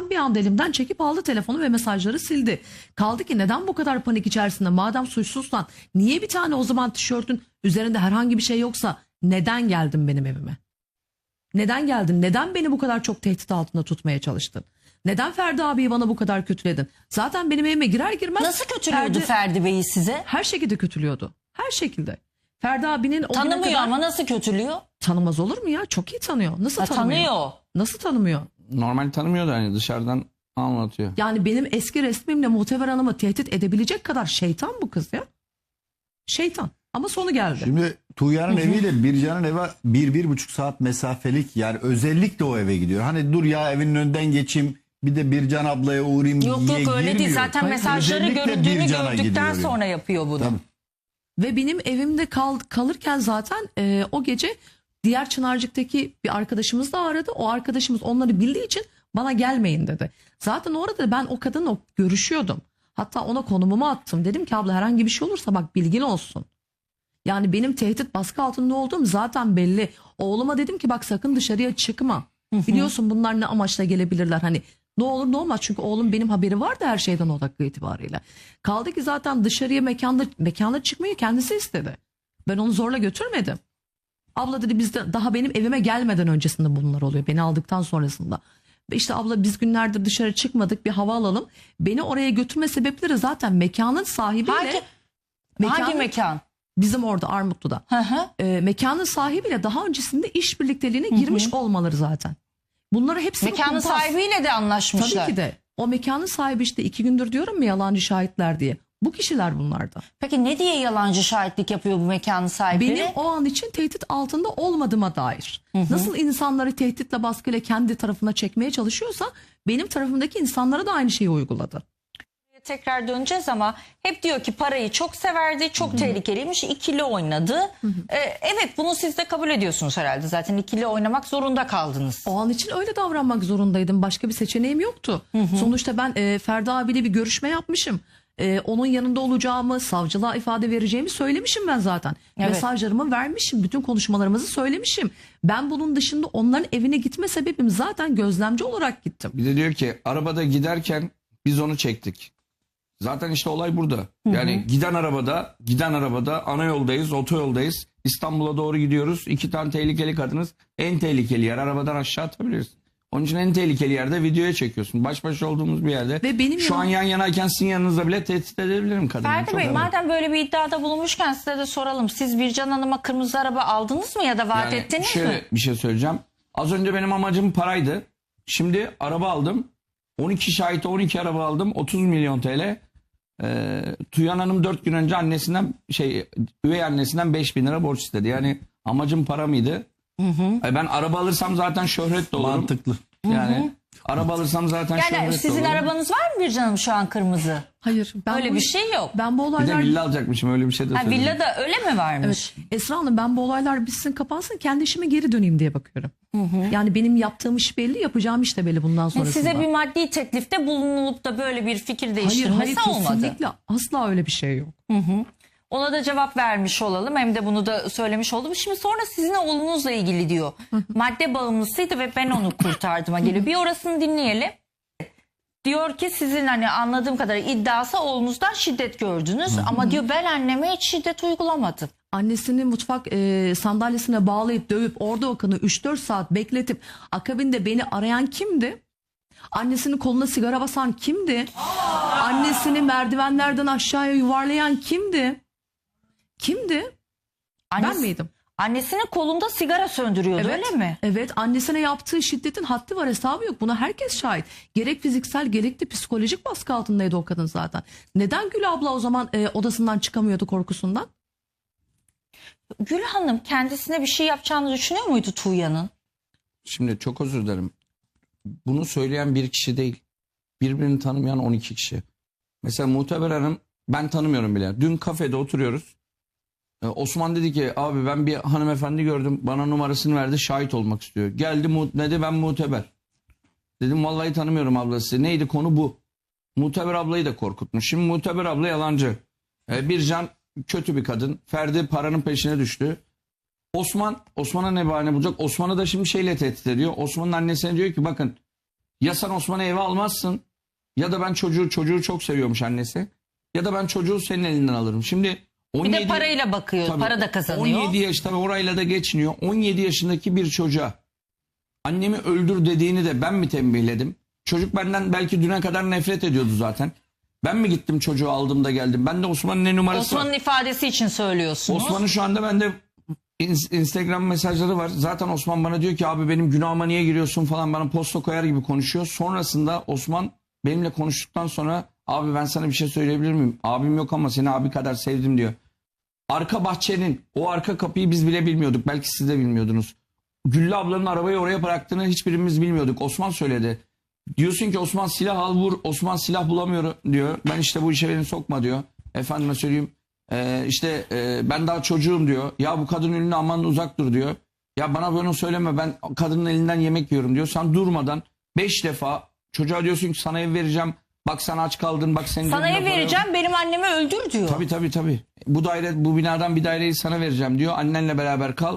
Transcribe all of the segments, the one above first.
Osman bir anda elimden çekip aldı telefonu ve mesajları sildi. Kaldı ki neden bu kadar panik içerisinde madem suçsuzsan niye bir tane o zaman tişörtün üzerinde herhangi bir şey yoksa neden geldin benim evime? Neden geldin? Neden beni bu kadar çok tehdit altında tutmaya çalıştın? Neden Ferdi abiyi bana bu kadar kötüledin? Zaten benim evime girer girmez Nasıl kötülüyordu Ferdi- Ferdi Bey'i size? her şekilde kötülüyordu. Her şekilde. Ferdi abinin o Tanımıyor kadar ama nasıl kötülüyor? tanımaz olur mu ya? Çok iyi tanıyor. Nasıl Ha, tanımıyor? tanıyor. Nasıl tanımıyor? Normal tanımıyordu hani dışarıdan anlatıyor. Yani benim eski resmimle Muhteber Hanım'ı tehdit edebilecek kadar şeytan bu kız ya. Şeytan. Ama sonu geldi. Şimdi Tuğya'nın eviyle Bircan'ın evi bir, bir buçuk saat mesafelik yani özellikle o eve gidiyor. Hani dur ya evinin önünden geçeyim bir de Bircan ablaya uğrayayım Yok diye yok öyle değil. girmiyor. Zaten Hayır, mesajları özellikle görüldüğünü Bircan'a gördükten gidiyor sonra yapıyor bunu. Tabii. Ve benim evimde kal, kalırken zaten e, o gece diğer Çınarcık'taki bir arkadaşımız da aradı. O arkadaşımız onları bildiği için bana gelmeyin dedi. Zaten orada ben o kadınla görüşüyordum. Hatta ona konumumu attım. Dedim ki abla herhangi bir şey olursa bak bilgin olsun. Yani benim tehdit baskı altında olduğum zaten belli. Oğluma dedim ki bak sakın dışarıya çıkma. Biliyorsun bunlar ne amaçla gelebilirler hani ne olur ne olmaz çünkü oğlum benim haberi vardı her şeyden o dakika itibariyle. Kaldı ki zaten dışarıya mekanda mekanda çıkmayı kendisi istedi. Ben onu zorla götürmedim. Abla dedi bizde daha benim evime gelmeden öncesinde bunlar oluyor. Beni aldıktan sonrasında. İşte abla biz günlerdir dışarı çıkmadık bir hava alalım. Beni oraya götürme sebepleri zaten mekanın sahibiyle Hangi, mekanın- hangi mekan? bizim orada Armutlu'da. Hı hı. E, mekanın sahibiyle daha öncesinde iş birlikteliğine girmiş olmaları zaten. Bunları hepsini Mekanın kumpas. sahibiyle de anlaşmışlar. Tabii ki de. O mekanın sahibi işte iki gündür diyorum ya yalancı şahitler diye. Bu kişiler bunlardan. Peki ne diye yalancı şahitlik yapıyor bu mekanın sahipleri? Benim o an için tehdit altında olmadığıma dair. Nasıl insanları tehditle baskıyla kendi tarafına çekmeye çalışıyorsa benim tarafımdaki insanlara da aynı şeyi uyguladı. Tekrar döneceğiz ama hep diyor ki parayı çok severdi, çok tehlikeliymiş, ikili oynadı. Ee, evet bunu siz de kabul ediyorsunuz herhalde. Zaten ikili oynamak zorunda kaldınız. O an için öyle davranmak zorundaydım. Başka bir seçeneğim yoktu. Sonuçta ben e, Ferda abiyle bir görüşme yapmışım. E, onun yanında olacağımı, savcılığa ifade vereceğimi söylemişim ben zaten. Evet. Mesajlarımı vermişim, bütün konuşmalarımızı söylemişim. Ben bunun dışında onların evine gitme sebebim zaten gözlemci olarak gittim. Bir de diyor ki arabada giderken biz onu çektik. Zaten işte olay burada. Yani giden arabada, giden arabada ana yoldayız, otoyoldayız. İstanbul'a doğru gidiyoruz. İki tane tehlikeli kadınız. En tehlikeli yer arabadan aşağı atabiliriz. Onun için en tehlikeli yerde videoya çekiyorsun. Baş başa olduğumuz bir yerde. Ve benim Şu yanım- an yan yanayken sizin yanınızda bile tehdit edebilirim kadını. Ferdi Bey madem böyle bir iddiada bulunmuşken size de soralım. Siz Bircan Hanım'a kırmızı araba aldınız mı ya da vaat Yani ettiniz şöyle mi? bir şey söyleyeceğim. Az önce benim amacım paraydı. Şimdi araba aldım. 12 şahit 12 araba aldım. 30 milyon TL. Ee, Tuyan Hanım 4 gün önce annesinden şey üvey annesinden 5 bin lira borç istedi. Yani amacım para mıydı? E ben araba alırsam zaten şöhret de olurum. Mantıklı. Yani araba alırsam zaten Yani şöhret de sizin olurum. arabanız var mı Bircan Hanım şu an kırmızı? Hayır. Ben Öyle bu- bir şey yok. Ben bu Bir de olaylar... villa alacakmışım öyle bir şey de Ha, söyledim. villa da öyle mi varmış? Evet. Esra Hanım ben bu olaylar bitsin kapansın kendi işime geri döneyim diye bakıyorum. Yani benim yaptığım iş belli yapacağım iş de belli bundan Yani sonrasında. Size bir maddi teklifte bulunulup da böyle bir fikir hayır değiştirmesi hayır olmadı. kesinlikle asla öyle bir şey yok. Ona da cevap vermiş olalım hem de bunu da söylemiş oldum. Şimdi sonra sizin oğlunuzla ilgili diyor. Madde bağımlısıydı ve ben onu kurtardım'a geliyor. Bir orasını dinleyelim. Diyor ki sizin hani anladığım kadarıyla iddiası oğlunuzdan şiddet gördünüz. Ama diyor ben anneme hiç şiddet uygulamadım. Annesini mutfak e, sandalyesine bağlayıp dövüp orada o kanı 3-4 saat bekletip akabinde beni arayan kimdi? Annesinin koluna sigara basan kimdi? Annesini merdivenlerden aşağıya yuvarlayan kimdi? Kimdi? Ben Annesi- miydim? Annesinin kolunda sigara söndürüyordu öyle mi? Evet annesine yaptığı şiddetin haddi var hesabı yok. Buna herkes şahit. Gerek fiziksel gerek de psikolojik baskı altındaydı o kadın zaten. Neden Gül abla o zaman e, odasından çıkamıyordu korkusundan? Gül Hanım kendisine bir şey yapacağını düşünüyor muydu Tuğya'nın? Şimdi çok özür dilerim. Bunu söyleyen bir kişi değil. Birbirini tanımayan 12 kişi. Mesela Muhteber Hanım ben tanımıyorum bile. Dün kafede oturuyoruz. Ee, Osman dedi ki abi ben bir hanımefendi gördüm. Bana numarasını verdi şahit olmak istiyor. Geldi dedi ben Muhteber. Dedim vallahi tanımıyorum ablası. Neydi konu bu. Muhteber ablayı da korkutmuş. Şimdi Muhteber abla yalancı. Ee, Bircan kötü bir kadın. Ferdi paranın peşine düştü. Osman, Osman'a ne bahane bulacak? Osman'ı da şimdi şeyle tehdit ediyor. Osman'ın annesine diyor ki bakın Ya sen Osman'ı eve almazsın ya da ben çocuğu çocuğu çok seviyormuş annesi. Ya da ben çocuğu senin elinden alırım. Şimdi 17 Bir de parayla bakıyor. Tabii, para da kazanıyor. 17 yaş tabii orayla da geçiniyor. 17 yaşındaki bir çocuğa annemi öldür dediğini de ben mi tembihledim? Çocuk benden belki düne kadar nefret ediyordu zaten. Ben mi gittim çocuğu aldım da geldim? Ben de Osman'ın ne numarası var? Osman'ın ifadesi için söylüyorsunuz. Osman'ın şu anda bende ins- Instagram mesajları var. Zaten Osman bana diyor ki abi benim günahıma niye giriyorsun falan bana posta koyar gibi konuşuyor. Sonrasında Osman benimle konuştuktan sonra abi ben sana bir şey söyleyebilir miyim? Abim yok ama seni abi kadar sevdim diyor. Arka bahçenin o arka kapıyı biz bile bilmiyorduk. Belki siz de bilmiyordunuz. Güllü ablanın arabayı oraya bıraktığını hiçbirimiz bilmiyorduk. Osman söyledi. Diyorsun ki Osman silah al vur. Osman silah bulamıyor diyor. Ben işte bu işe beni sokma diyor. Efendime söyleyeyim. Ee, işte e, ben daha çocuğum diyor. Ya bu kadın önüne aman uzak dur diyor. Ya bana bunu söyleme ben kadının elinden yemek yiyorum diyor. Sen durmadan 5 defa çocuğa diyorsun ki sana ev vereceğim. Bak sen aç kaldın bak senin Sana ev vereceğim benim annemi öldür diyor. Tabii tabii tabii. Bu daire bu binadan bir daireyi sana vereceğim diyor. Annenle beraber kal.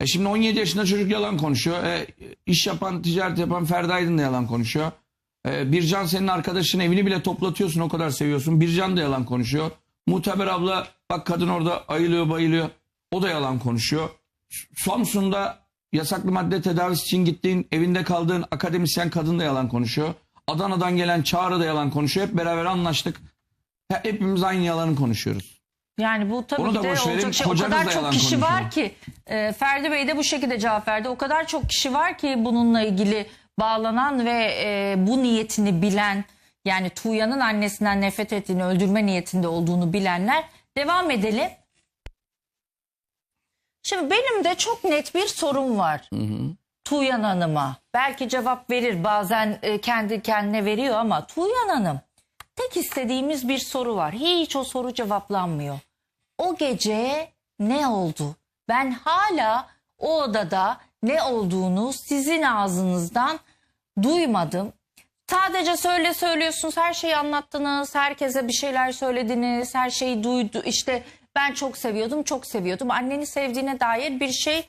E şimdi 17 yaşında çocuk yalan konuşuyor. E, iş yapan, ticaret yapan Ferdi Aydın da yalan konuşuyor. E, Bircan senin arkadaşın evini bile toplatıyorsun o kadar seviyorsun. Bircan da yalan konuşuyor. Muhteber abla bak kadın orada ayılıyor bayılıyor. O da yalan konuşuyor. Samsun'da yasaklı madde tedavisi için gittiğin evinde kaldığın akademisyen kadın da yalan konuşuyor. Adana'dan gelen Çağrı da yalan konuşuyor. Hep beraber anlaştık. He- Hepimiz aynı yalanı konuşuyoruz. Yani bu tabii Onu ki da de verin, olacak şey. O kadar da çok kişi konuşuyor. var ki e, Ferdi Bey de bu şekilde cevap verdi. O kadar çok kişi var ki bununla ilgili bağlanan ve e, bu niyetini bilen yani Tuğya'nın annesinden nefret ettiğini öldürme niyetinde olduğunu bilenler devam edelim. Şimdi benim de çok net bir sorum var. Tuğyan Hanım'a. Belki cevap verir bazen e, kendi kendine veriyor ama Tuğyan Hanım tek istediğimiz bir soru var. Hiç o soru cevaplanmıyor. O gece ne oldu? Ben hala o odada ne olduğunu sizin ağzınızdan duymadım. Sadece söyle söylüyorsunuz, her şeyi anlattınız, herkese bir şeyler söylediniz, her şeyi duydu. İşte ben çok seviyordum, çok seviyordum. Anneni sevdiğine dair bir şey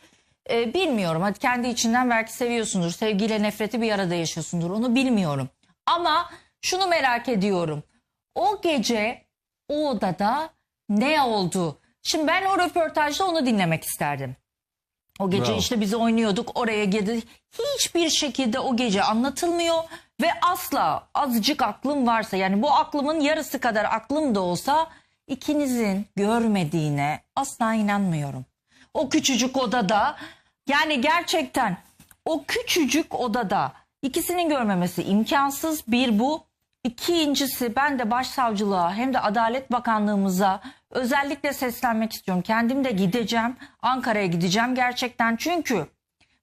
e, bilmiyorum. Hadi kendi içinden belki seviyorsundur. Sevgiyle nefreti bir arada yaşıyorsundur. Onu bilmiyorum. Ama şunu merak ediyorum. O gece o odada ne oldu? Şimdi ben o röportajda onu dinlemek isterdim. O gece Bravo. işte biz oynuyorduk oraya girdi. Hiçbir şekilde o gece anlatılmıyor ve asla azıcık aklım varsa yani bu aklımın yarısı kadar aklım da olsa ikinizin görmediğine asla inanmıyorum. O küçücük odada yani gerçekten o küçücük odada ikisinin görmemesi imkansız bir bu. İkincisi ben de başsavcılığa hem de Adalet Bakanlığımıza özellikle seslenmek istiyorum. Kendim de gideceğim. Ankara'ya gideceğim gerçekten. Çünkü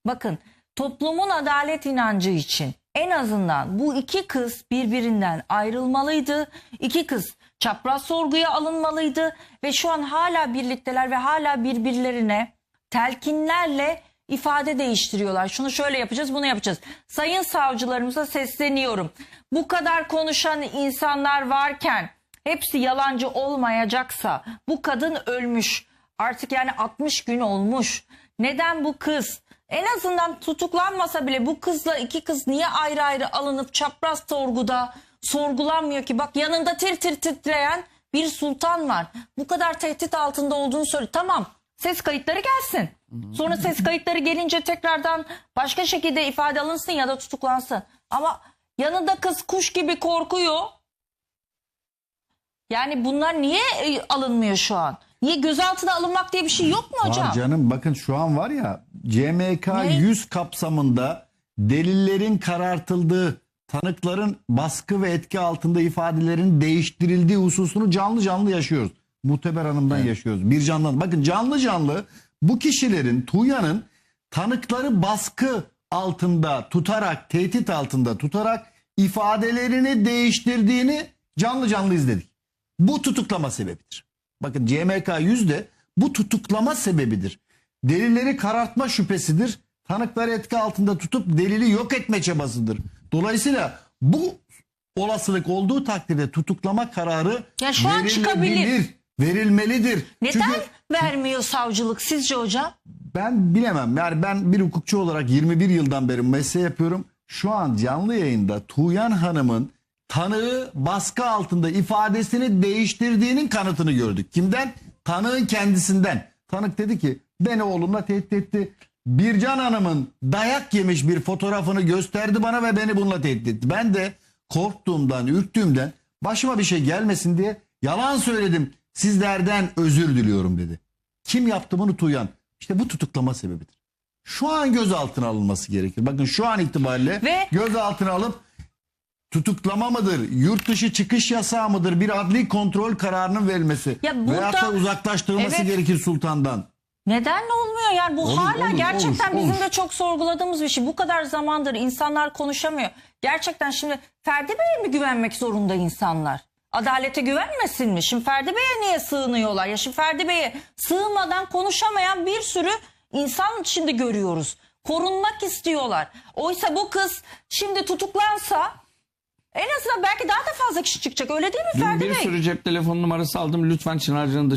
bakın toplumun adalet inancı için en azından bu iki kız birbirinden ayrılmalıydı. İki kız çapraz sorguya alınmalıydı ve şu an hala birlikteler ve hala birbirlerine telkinlerle ifade değiştiriyorlar. Şunu şöyle yapacağız, bunu yapacağız. Sayın savcılarımıza sesleniyorum. Bu kadar konuşan insanlar varken hepsi yalancı olmayacaksa bu kadın ölmüş. Artık yani 60 gün olmuş. Neden bu kız en azından tutuklanmasa bile bu kızla iki kız niye ayrı ayrı alınıp çapraz sorguda sorgulanmıyor ki? Bak yanında tir tir titreyen bir sultan var. Bu kadar tehdit altında olduğunu söyle. Tamam ses kayıtları gelsin. Sonra ses kayıtları gelince tekrardan başka şekilde ifade alınsın ya da tutuklansın. Ama yanında kız kuş gibi korkuyor. Yani bunlar niye e, alınmıyor şu an? Niye gözaltına alınmak diye bir şey yok mu hocam? Var canım bakın şu an var ya CMK Ne? 100 kapsamında delillerin karartıldığı, tanıkların baskı ve etki altında ifadelerin değiştirildiği hususunu canlı canlı yaşıyoruz. Muhteber Hanım'dan yaşıyoruz. Bir canlı. Bakın canlı canlı bu kişilerin Tuğya'nın tanıkları baskı altında tutarak, tehdit altında tutarak ifadelerini değiştirdiğini canlı canlı izledik. Bu tutuklama sebebidir. Bakın CMK 100 de bu tutuklama sebebidir. Delilleri karartma şüphesidir. Tanıkları etki altında tutup delili yok etme çabasıdır. Dolayısıyla bu olasılık olduğu takdirde tutuklama kararı Ya şu an çıkabilir. Verilmelidir. Neden Çünkü vermiyor savcılık sizce hocam? ben bilemem. Yani ben bir hukukçu olarak 21 yıldan beri mesleği yapıyorum. şu an canlı yayında Tuğyan Hanım'ın tanığı baskı altında ifadesini değiştirdiğinin kanıtını gördük. Kimden? Tanığın kendisinden. Tanık dedi ki beni oğlumla tehdit etti. Bircan Hanım'ın dayak yemiş bir fotoğrafını gösterdi bana ve beni bununla tehdit etti. Ben de korktuğumdan, ürktüğümden başıma bir şey gelmesin diye yalan söyledim. Sizlerden özür diliyorum dedi. Kim yaptı bunu Tuğyan? İşte bu tutuklama sebebidir. Şu an gözaltına alınması gerekir. Bakın şu an itibariyle Ve- gözaltına alıp tutuklama mıdır, yurt dışı çıkış yasağı mıdır, bir adli kontrol kararının verilmesi Ya veyahut burada- da uzaklaştırılması Evet. gerekir sultandan. Neden olmuyor yani bu Olur, hala olur, gerçekten olur, bizim olur. de çok sorguladığımız bir şey. Bu kadar zamandır insanlar konuşamıyor. Gerçekten şimdi Ferdi Bey'e mi güvenmek zorunda insanlar? Adalete güvenmesin mi? Şimdi Ferdi Bey'e niye sığınıyorlar? Ya şimdi Ferdi Bey'e sığınmadan konuşamayan bir sürü insan şimdi görüyoruz. Korunmak istiyorlar. Oysa bu kız şimdi tutuklansa en azından belki daha da fazla kişi çıkacak. Öyle değil mi Dün Ferdi bir Bey? sürü cep telefon numarası aldım. Lütfen Çınarcı'nın